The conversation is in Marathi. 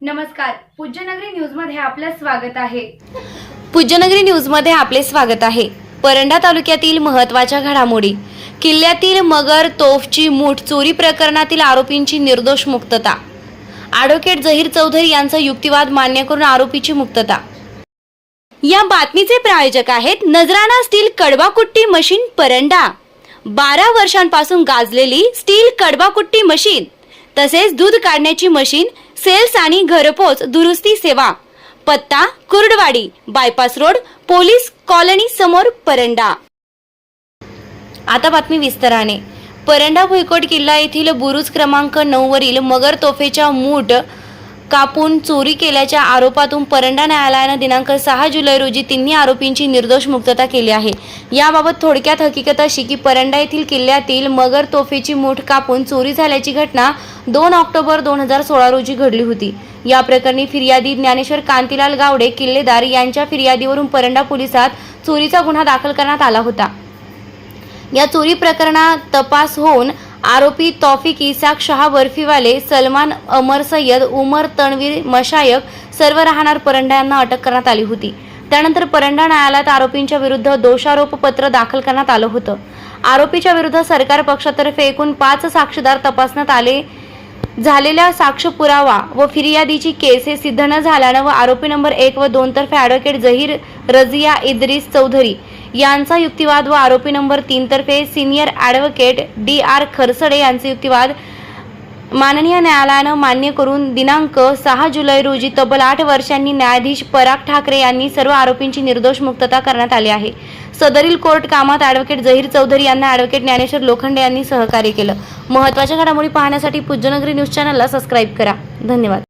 नमस्कार पूज्यनगरी न्यूजमध्ये आपलं स्वागत आहे. पूज्यनगरी न्यूजमध्ये आपले स्वागत आहे. परंडा तालुक्यातील महत्त्वाच्या घडामोडी. किल्ल्यातील मगर तोफची मूठ चोरी प्रकरणातील आरोपींची निर्दोष मुक्तता. ॲडव्होकेट जहीर चौधरी यांचा युक्तिवाद मान्य करून आरोपीची मुक्तता. या बातमीचे प्रायोजक आहेत नजराणा स्टील कडवाकुट्टी मशीन परंडा. बारा वर्षांपासून गाजलेली स्टील कडवाकुट्टी मशीन तसेच दूध काढण्याची मशीन सेल्स आणि घरपोच दुरुस्ती सेवा. पत्ता Kurduwadi bypass road police colony समोर परंडा. आता बातमी विस्ताराने. परंडा भुईकोट किल्ला येथील बुरुज क्रमांक नऊ वरील मगर तोफेच्या मूठ कापून चोरी केल्याच्या आरोपातून परंडा न्यायालयानं दिनांक सहा जुलै रोजी तिन्ही आरोपींची निर्दोष मुक्तता केली आहे. याबाबत थोडक्यात हकीकत अशी की परंडा येथील किल्ल्यातील मगर तोफेची मूठ कापून चोरी झाल्याची घटना दोन ऑक्टोबर दोन हजार सोळा रोजी घडली होती. या प्रकरणी फिर्यादी ज्ञानेश्वर कांतीलाल गावडे किल्लेदार यांच्या फिर्यादीवरून परंडा पोलिसात चोरीचा गुन्हा दाखल करण्यात आला होता. या चोरी प्रकरणात तपास होऊन आरोपी तौफिक इसाक शहा बर्फीवाले सलमान अमर सय्यद उमर तणवीर मशायक सर्व राहणार परंडा यांना अटक करण्यात आली होती. त्यानंतर परंडा न्यायालयात आरोपींच्या विरुद्ध दोषारोपपत्र दाखल करण्यात आलं होतं. आरोपीच्या विरुद्ध सरकार पक्षातर्फे एकूण पाच साक्षीदार तपासण्यात आले झालेल्या साक्ष पुरावा व फिर्यादीची केस हे सिद्ध न झाल्यानं व आरोपी नंबर एक व दोन तर्फे ॲडव्होकेट जहीर रजिया इद्रिस चौधरी यांचा युक्तिवाद व आरोपी नंबर तीन तर्फे senior advocate D R Kharsade यांचे युक्तिवाद माननीय न्यायालयानं मान्य करून दिनांक सहा जुलै रोजी तब्बल आठ वर्षांनी न्यायाधीश पराग ठाकरे यांनी सर्व आरोपींची निर्दोष मुक्तता करण्यात आली आहे. सदरील कोर्ट कामात ॲडव्होकेट जहीर चौधरी यांना ॲडव्होकेट ज्ञानेश्वर लोखंडे यांनी सहकार्य केलं. महत्त्वाच्या घडामोडी पाहण्यासाठी पूज्यनगरी न्यूज चॅनलला सबस्क्राईब करा. धन्यवाद.